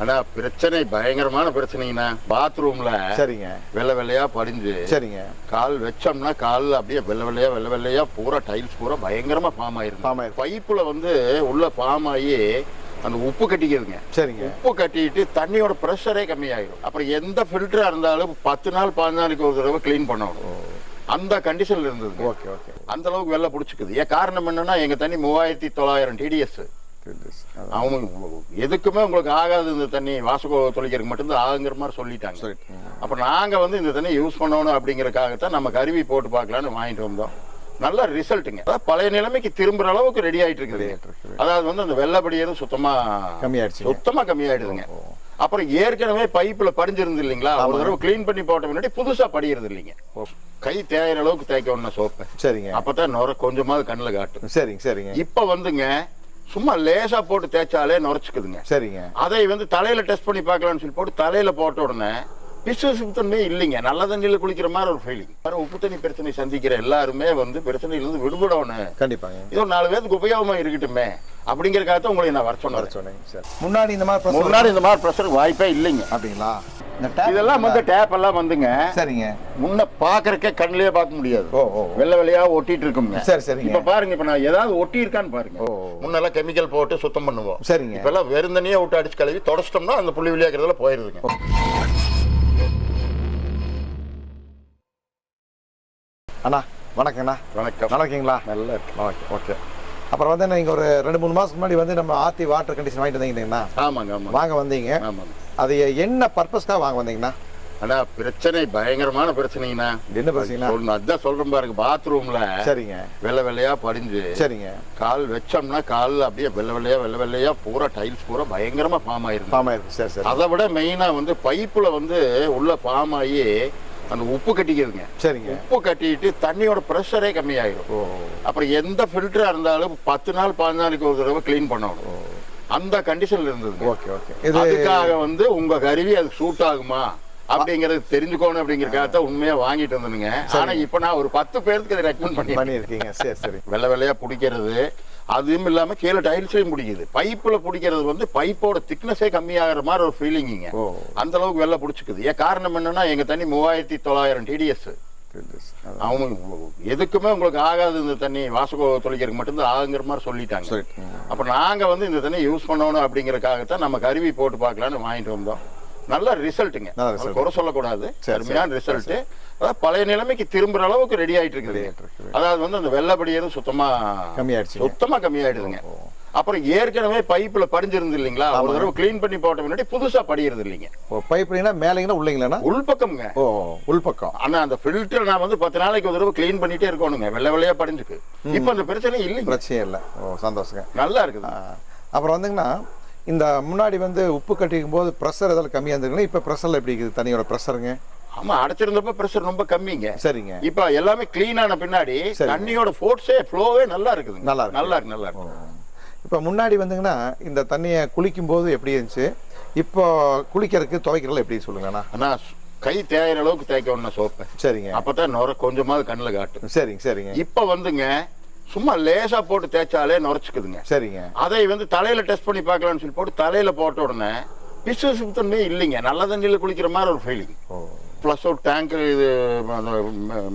ஆனா பிரச்சனை பயங்கரமான பிரச்சனைங்கண்ணா. பாத்ரூம்ல சரிங்க. வெள்ளை வெள்ளையா படிஞ்சு. சரிங்க. கால் வச்சோம்னா கால் அப்படியே வெள்ளை வெள்ளையா வெள்ளை வெள்ளையா பூரா டைல்ஸ் பூரா பயங்கரமா ஃபார்ம் ஆயிருக்கு Form ஆயிருக்கு. பைப்புல வந்து உள்ள ஃபார்ம் ஆகி அந்த உப்பு கட்டிக்குதுங்க. சரிங்க. உப்பு கட்டிட்டு தண்ணியோட ப்ரெஷரே கம்மியாயிடும் அப்புறம் எந்த ஃபில்டரா இருந்தாலும் பத்து நாள் பதினாலு நாளைக்கு ஒரு தடவை க்ளீன் பண்ணணும். அந்த கண்டிஷன்ல இருந்தது ஓகே ஓகே. அந்த அளவுக்கு வெள்ளை பிடிச்சிக்குது. ஏன் காரணம் என்னன்னா எங்க தண்ணி மூவாயிரத்தி தொள்ளாயிரம் டிடிஎஸ் அவங்க எதுக்குமே உங்களுக்கு ஆகாது இந்த தண்ணி வாசகோ தொலைக்கிறதுக்கு மட்டும்தான் ஆகுங்கிற மாதிரி சொல்லிட்டாங்க. சரி அப்ப நாங்க வந்து இந்த தண்ணி யூஸ் பண்ணணும் அப்படிங்கறதுக்காகத்தான் நம்ம கருவி போட்டு பார்க்கலாம்னு வாங்கிட்டு வந்தோம். நல்ல ரிசல்ட்டுங்க அதாவது பழைய நிலைமைக்கு திரும்புற அளவுக்கு ரெடி ஆயிட்டு இருக்குது. அதாவது வந்து அந்த வெள்ளப்படியதும் சுத்தமா கம்மியாயிடுச்சுங்க. சுத்தமா கம்மியாயிடுதுங்க. அப்புறம் ஏற்கனவே பைப்புல படிஞ்சிருந்து இல்லைங்களா? ஒரு தடவை க்ளீன் பண்ணி போட்ட முன்னாடி புதுசா படிக்கிறது இல்லைங்க. கை தேயிற அளவுக்கு தேய்க்க ஒண்ணு சோப்பு. சரிங்க. அப்பதான் நுர கொஞ்சமாவது கண்ணுல காட்டும். சரிங்க சரிங்க. இப்ப வந்துங்க சும்மா லேசா போட்டு தேய்ச்சாலே நுரைச்சுக்குதுங்க. சரிங்க. அதை வந்து தலையில டெஸ்ட் பண்ணி பார்க்கலாம்னு சொல்லி போட்டு தலையில போட்ட உடனே பிசு சுத்தமே இல்லைங்க. நல்ல தண்ணியில குளிக்கிற மாதிரி ஒரு ஃபீலிங் வேற உப்பு தண்ணி பிரச்சனை சந்திக்கிற எல்லாருமே வந்து பிரச்சனையில இருந்து விடுபடணும். கண்டிப்பாங்க. இது ஒரு நாலு பேருக்கு உபயோகமா இருக்கட்டுமே. அப்படிங்கறக்காக தான் உங்களை நான் வர சொன்னேன். முன்னாடி இந்த மாதிரி பிரச்சனை முன்னாடி இந்த மாதிரி ப்ரெஷர் வாய்ப்பே இல்லைங்க. அப்படிங்களா? இதெல்லாம் வந்து டேப் எல்லாம் வந்துங்க. சரிங்க. முன்ன பாக்குறக்கே கண்ணிலேயே பார்க்க முடியாது. வெள்ளை வெள்ளையா ஒட்டிட்டு இருக்குங்க. சரி சரிங்க. இப்ப பாருங்க இப்ப நான் ஏதாவது ஒட்டி இருக்கான்னு பாருங்க. முன்னெல்லாம் கெமிக்கல் போட்டு சுத்தம் பண்ணுவோம். சரிங்க. இப்பெல்லாம் வெறுந்தனியே விட்டு அடிச்சு கழுவி தொடச்சிட்டோம்னா அந்த புள்ளி வெளியாகிறதுல போயிருதுங்க. அண்ணா வணக்கங்கண்ணா. வணக்கம். நல்லா இருக்கீங்களா? நல்லா இருக்கு ஓகே. அப்புறம் வந்து நீங்கள் ஒரு ரெண்டு மூணு மாதத்துக்கு முன்னாடி வந்து நம்ம ஆர்த்தி வாட்டர் கண்டிஷன் வாங்கிட்டு வந்தீங்கண்ணா? ஆமாங்க ஆமாங்க. வாங்க வந்தீங்க. ஆமாங்க. அது என்ன பர்பஸ்க்காக வாங்க வந்தீங்கண்ணா? ஆனா பிரச்சனை பயங்கரமான பிரச்சனைங்கண்ணா. என்ன பிரச்சனைண்ணா? சொல்லணும் அதான் சொல்றேன் பாருங்க பாத்ரூம்ல சரிங்க. வெள்ளை வெள்ளையா படிஞ்சு சரிங்க. கால் வச்சோம்னா கால் அப்படியே வெள்ளை வெள்ளையா வெள்ளை வெள்ளையா பூரா டைல்ஸ் பூரா பயங்கரமா ஃபார்ம் ஆயிருக்கு ஃபார்ம் ஆயிருக்கு சரி சரி. அதை விட மெயினா வந்து பைப்புல வந்து உள்ள ஃபார்ம் ஆகி அந்த உப்பு கட்டிக்குதுங்க சரிங்க. உப்பு கட்டிட்டு தண்ணியோட ப்ரெஷரே கம்மியாயிடும் அப்புறம் எந்த ஃபில்டரா இருந்தாலும் பத்து நாள் பதினாலு நாளைக்கு ஒரு தடவை க்ளீன் பண்ணணும். அந்த கண்டிஷன்ல இருந்தது ஓகே ஓகே. அதுக்காக வந்து உங்க கருவி அதுக்கு சூட் ஆகுமா? அப்படிங்கறது தெரிஞ்சுக்கணும் அப்படிங்கறதுக்காக தான் உண்மையா வாங்கிட்டு வந்தனுங்க. ஆனா இப்ப நான் ஒரு பத்து பேருக்கு ரெக்கமெண்ட் பண்ணி பண்ணியிருக்கீங்க. சரி சரி. வெள்ளை வெள்ளையா பிடிக்கிறது. அதுவும் இல்லாம கீழே டைல்ஸ்லயும் பிடிக்குது. பைப்புல பிடிக்கிறது வந்து பைப்போட திக்னஸே கம்மியாகிற மாதிரி ஒரு ஃபீலிங்கிங்க அந்த அளவுக்கு வெள்ளை பிடிச்சிக்குது. ஏன் காரணம் என்னன்னா எங்க தண்ணி மூவாயிரத்தி தொள்ளாயிரம் டிடிஎஸ் அவங்க எதுக்குமே உங்களுக்கு ஆகாது இந்த தண்ணி. வாசகோ தொலைக்கிறதுக்கு மட்டும்தான் ஆகுங்கிற மாதிரி சொல்லிட்டாங்க. அப்ப நாங்க வந்து இந்த தண்ணி யூஸ் பண்ணணும் அப்படிங்கறதுக்காகத்தான் நம்ம கருவி போட்டு பார்க்கலாம்னு வாங்கிட்டு வந்தோம். நல்ல ரிசல்ட்டுங்க. குறை சொல்லக்கூடாது. அருமையான ரிசல்ட் அதாவது பழைய நிலைமைக்கு திரும்புற அளவுக்கு ரெடி ஆயிட்டு இருக்குது. அதாவது வந்து அந்த வெள்ளப்படியதும் சுத்தமா கம்மியாயிடுச்சுங்க. சுத்தமா கம்மியாயிடுதுங்க. அப்புறம் ஏற்கனவே பைப்புல படிஞ்சிருந்து இல்லைங்களா? ஒரு தடவை க்ளீன் பண்ணி போட்ட முன்னாடி புதுசா படிக்கிறது இல்லைங்க. ஓ பைப்லைனா மேலேங்கன்னா உள்ளீங்களாண்ணா? உள்பக்கம்ங்க. ஓ உள்பக்கம். ஆனா அந்த ஃபில்டர் நான் வந்து பத்து நாளைக்கு ஒரு தடவை க்ளீன் பண்ணிட்டே இருக்கணுங்க. வெள்ளை வெள்ளையா படிஞ்சுக்கு இப்ப அந்த பிரச்சனை இல்லைங்க. பிரச்சனையே இல்லை. ஓ சந்தோஷங்க. நல்லா இருக்குது. அப்புறம் வந்துங்கன்னா இந்த முன்னாடி வந்து உப்பு கட்டிக்கும் போது ப்ரெஷர் இதெல்லாம் கம்மியாக இருந்துங்கன்னா இப்போ ப்ரெஷரில் எப்படி இருக்குது? தண்ணியோட ப்ரெஷருங்க ஆமா அடைச்சிருந்தப்ப பிரஷர் ரொம்ப கம்மிங்க. சரிங்க. இப்ப எல்லாமே க்ளீன் ஆன பின்னாடி. தண்ணியோட ஃபோர்ஸே ஃப்ளோவே நல்லா இருக்குது நல்லா இருக்கு. நல்லா இருக்கு நல்லா இருக்கு. இப்போ முன்னாடி வந்துங்கன்னா இந்த தண்ணியை குளிக்கும் போது எப்படி இருந்துச்சு? இப்போ குளிக்கிறதுக்கு துவைக்கிறதுல எப்படி சொல்லுங்கண்ணா ஆனா கை தேயிற அளவுக்கு தேய்க்க ஒண்ணு சோப்பு சரிங்க. அப்பதான் நுர கொஞ்சமாவது கண்ணுல காட்டும். சரிங்க சரிங்க. இப்ப வந்துங்க சும்மா லேசா போட்டு தேய்ச்சாலே நுரைச்சுக்குதுங்க. சரிங்க. அதை வந்து தலையில டெஸ்ட் பண்ணி பார்க்கலாம்னு சொல்லி போட்டு தலையில போட்ட உடனே பிசு சுத்தமே இல்லைங்க. நல்ல தண்ணியில குளிக்கிற மாதிரி ஒரு ஃபீலிங் ப்ளஸ் ஒரு டேங்க் இது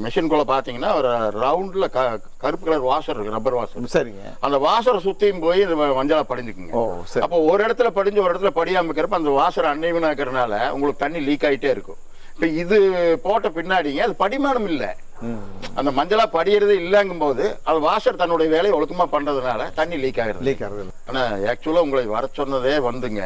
மெஷின்குள்ள பார்த்தீங்கன்னா ஒரு ரவுண்டில் க கருப்பு கலர் வாஷர் இருக்கு ரப்பர் வாஷர் சரிங்க. அந்த வாசரை சுத்தியும் போய் இந்த மஞ்சளா படிஞ்சுக்குங்க. அப்போ ஒரு இடத்துல படிஞ்சு ஒரு இடத்துல படியாம இருக்கிறப்ப அந்த வாசர் அன்னைவனா இருக்கிறனால உங்களுக்கு தண்ணி லீக் ஆயிட்டே இருக்கும். இப்போ இது போட்ட பின்னாடிங்க அது படிமானம் இல்லை. அந்த மஞ்சளா படியறது இல்லைங்கும் போது அது வாசர் தன்னுடைய வேலையை ஒழுக்கமா பண்றதுனால தண்ணி லீக் ஆகிறது லீக் ஆகுது. ஆனா ஆக்சுவலா உங்களை வர சொன்னதே வந்துங்க.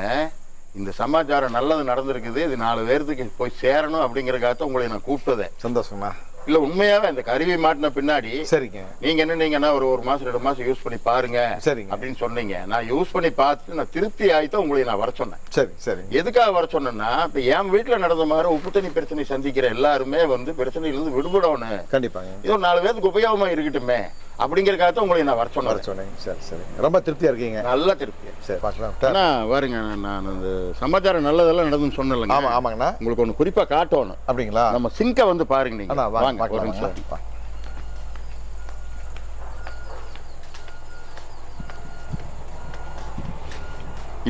இந்த சமாச்சாரம் நல்லது நடந்திருக்குது இது நாலு பேர்த்துக்கு போய் சேரணும் அப்படிங்கறதுக்காக தான் உங்களை நான் கூப்பிட்டதே. சந்தோஷங்கண்ணா இல்ல உண்மையாவே இந்த கருவி மாட்டின பின்னாடி சரிங்க. நீங்க என்ன நீங்கன்னா ஒரு ஒரு மாசம் ரெண்டு மாசம் யூஸ் பண்ணி பாருங்க சரிங்க. அப்படின்னு சொன்னீங்க. நான் யூஸ் பண்ணி பார்த்துட்டு நான் திருப்தி ஆயித்தான் உங்களை நான் வர சொன்னேன். சரி சரிங்க எதுக்காக வர சொன்னேன்னா இப்ப என் வீட்டுல நடந்த மாதிரி உப்பு தண்ணி பிரச்சனை சந்திக்கிற எல்லாருமே வந்து பிரச்சனையிலிருந்து விடுபடணும். கண்டிப்பாங்க. இது ஒரு நாலு பேருக்கு உபயோகமா இருக்கட்டுமே. அப்படிங்கறதுக்காக தான் உங்களை நான் வர வர சொன்னேன். சொன்னீங்க சரி சரி. ரொம்ப திருப்தியாக இருக்கீங்க? நல்ல திருப்தி. சரி பார்க்கலாம் ஆனா பாருங்க நான் அந்த சமாச்சாரம் நல்லதெல்லாம் நடந்துன்னு சொன்னேன்லங்க. ஆமாம் ஆமாங்கண்ணா. உங்களுக்கு ஒண்ணு குறிப்பா காட்டணும். அப்படிங்களா? நம்ம சிங்கை வந்து பாருங்க நீங்க. அண்ணா வாங்க ஒரு நிமிஷம்.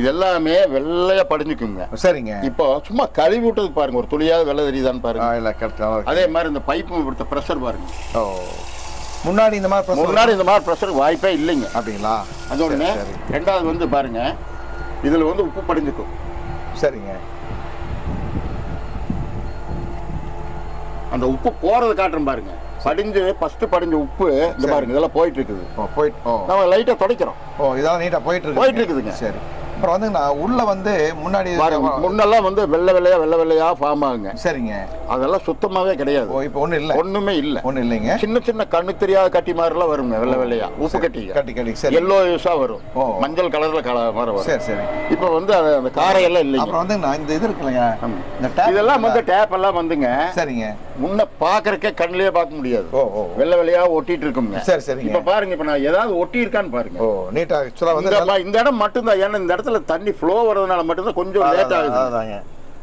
இது எல்லாமே வெள்ளையா படிஞ்சுக்குங்க. சரிங்க. இப்போ சும்மா கழுவி விட்டதுக்கு பாருங்க ஒரு துளியாவது வெள்ளை தெரியுதான்னு பாருங்க. அதே மாதிரி இந்த பைப்பு கொடுத்த ப்ரெஷர் பாருங்க. ஓ. முன்னாடி இந்த மாதிரி முன்னாடி இந்த மாதிரி ப்ரெஷர் வாய்ப்பே இல்லைங்க. அப்படிங்களா? அது சரி, ரெண்டாவது வந்து பாருங்க. இதுல வந்து உப்பு படிஞ்சுக்கும். சரிங்க. அந்த உப்பு போறது காட்டுறேன் பாருங்க. படிஞ்சு ஃபர்ஸ்ட் படிஞ்ச உப்பு இந்த. பாருங்க இதெல்லாம் போயிட்டு இருக்குது. போயிட்டு நம்ம லைட்டா துடைக்கிறோம். ஓ இதெல்லாம் நீட்டா போயிட்டு இருக்கு போயிட்டு இருக்குதுங்க. சரி. அப்புறம் வந்துங்கண்ணா உள்ள வந்து முன்னாடி முன்னெல்லாம் வந்து வெள்ளை வெள்ளையா வெள்ளை வெள்ளையா ஃபார்ம் ஆகுங்க. சரிங்க. அதெல்லாம் சுத்தமாவே கிடையாது. ஓ இப்போ ஒன்றும் இல்லை. ஒண்ணுமே இல்ல. ஒன்றும் இல்லைங்க. சின்ன சின்ன கண்ணு தெரியாத கட்டி மாதிரிலாம் வருங்க வெள்ளை வெள்ளையா. உப்பு கட்டிங்க. கட்டி கட்டி. சரி. எல்லோ யூஸா வரும். ஓ. மஞ்சள் கலர்ல கலர் மாதிரி வரும். சரி சரி. இப்போ வந்து அது அந்த காரையெல்லாம் இல்லைங்க. அப்புறம் வந்துங்கண்ணா இந்த இது இருக்குல்லங்க. ஆமா. இந்த டேப் இதெல்லாம் வந்து டேப் எல்லாம் வந்துங்க. சரிங்க. முன்ன பாக்குறக்கே கண்ணிலே பார்க்க முடியாது. ஓ ஓ வெள்ளை வெள்ளையா ஒட்டிட்டு இருக்குங்க. சரி சரிங்க. இப்ப பாருங்க இப்ப நான் ஏதாவது ஒட்டி இருக்கான்னு பாருங்க. ஓ நீட்டா ஆக்சுவலாக வந்து இந்த இடம் மட்டும்தான். ஏன்னா இந்த இடத்துல தண்ணி ஃப்ளோ வர்றதுனால மட்டும்தான் கொஞ்சம் லேட் ஆகுது. அதாங்க.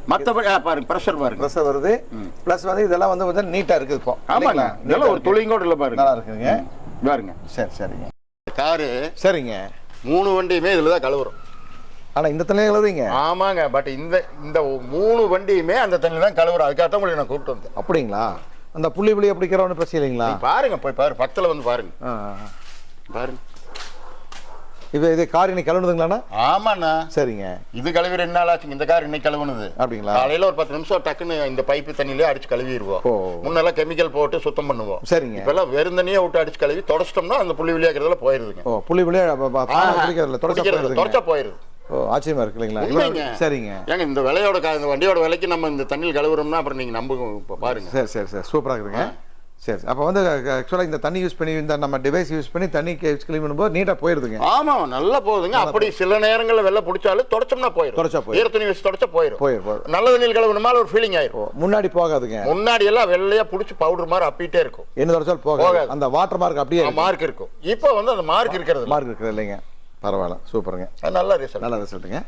மத்தபடி ஆ, பாருங்க ப்ரெஷர் பாருங்க. ப்ரெஸ் வருது. ப்ளஸ் வந்து இதெல்லாம் வந்து வந்து நீட்டா இருக்குது இப்போ. ஆமாங்க? இதெல்லாம் ஒரு நீட்டா துளியும் கூட இல்ல. பாருங்க. நல்லா இருக்குங்க பாருங்க. சரி சரிங்க. காரு சரிங்க. மூணு வண்டியுமே இதுல தான் கழுவுறோம். ஆனா இந்த தண்ணியில் எழுதுறீங்க ஆமாங்க. பட் இந்த இந்த மூணு வண்டியுமே அந்த தண்ணியில தான் கழுவுறோம். அதுக்காக தான் உங்களுக்கு நான் கூப்பிட்டு வந்தேன். அப்படிங்களா? அந்த புள்ளி புள்ளி பிடிக்கிற ஒன்றும் பிரச்சனை இல்லைங்களா? பாருங்க போய் பாரு. பக்கத்துல வந்து பாருங்க. ஆ. பாருங்க. இது இது கார் இன்னைக்கு கழுவுனதுங்களாண்ணா ஆமாண்ணா. சரிங்க. இது கழுவி ரெண்டு நாள் ஆச்சுங்க இந்த கார் இன்னைக்கு கழுவுனது அப்படிங்களா? காலையில ஒரு பத்து நிமிஷம் டக்குன்னு இந்த பைப்பு தண்ணியிலே அடிச்சு கழுவிடுவோம். முன்னெல்லாம் கெமிக்கல் போட்டு சுத்தம் பண்ணுவோம். சரிங்க. இப்பெல்லாம் வெறும் தண்ணியே விட்டு அடிச்சு கழுவி தொடச்சிட்டோம்னா அந்த புள்ளி வெளியாகிறதுல போயிருதுங்க. ஓ புள்ளி பிடிக்கிறதுல தொடச்சா போயிருது. ஓ ஆச்சரியமா இருக்கு இல்லைங்களா? சரிங்க. ஏங்க இந்த விலையோட இந்த வண்டியோட விலைக்கு நம்ம இந்த தண்ணியில் கழுவுறோம்னா அப்புறம் நீங்க இப்போ பாருங்க. சரி சரி சரி. சூப்பராக இருக்குதுங்க சரி அப்போ வந்து ஆக்சுவலாக இந்த தண்ணி யூஸ் பண்ணி இந்த நம்ம டிவைஸ் யூஸ் பண்ணி தண்ணி க்ளீன் பண்ணும்போது நீட்டாக போயிடுதுங்க ஆமா நல்லா போகுதுங்க. அப்படி சில நேரங்கள்ல வெள்ளை பிடிச்சாலும் தொடச்சோம்னா போயிடும் தொடச்சா போயிடும். ஈர துணி வச்சு தொடச்சா போயிடும் போயிடும் நல்ல தண்ணியில் கழுவுனமால ஒரு ஃபீலிங் ஆயிரும். முன்னாடி போகாதுங்க. முன்னாடி எல்லாம் வெள்ளையா பிடிச்சி பவுடர் மாதிரி அப்பிட்டே இருக்கும். என்ன தொடச்சாலும் போகாது. அந்த வாட்டர் மார்க் அப்படியே மார்க் இருக்கும். இப்போ வந்து அந்த மார்க் இருக்கிறது. மார்க் இருக்கிறது இல்லைங்க. பரவாயில்ல. சூப்பருங்க. நல்ல ரிசல்ட் நல்ல ரிசல்ட்டுங்க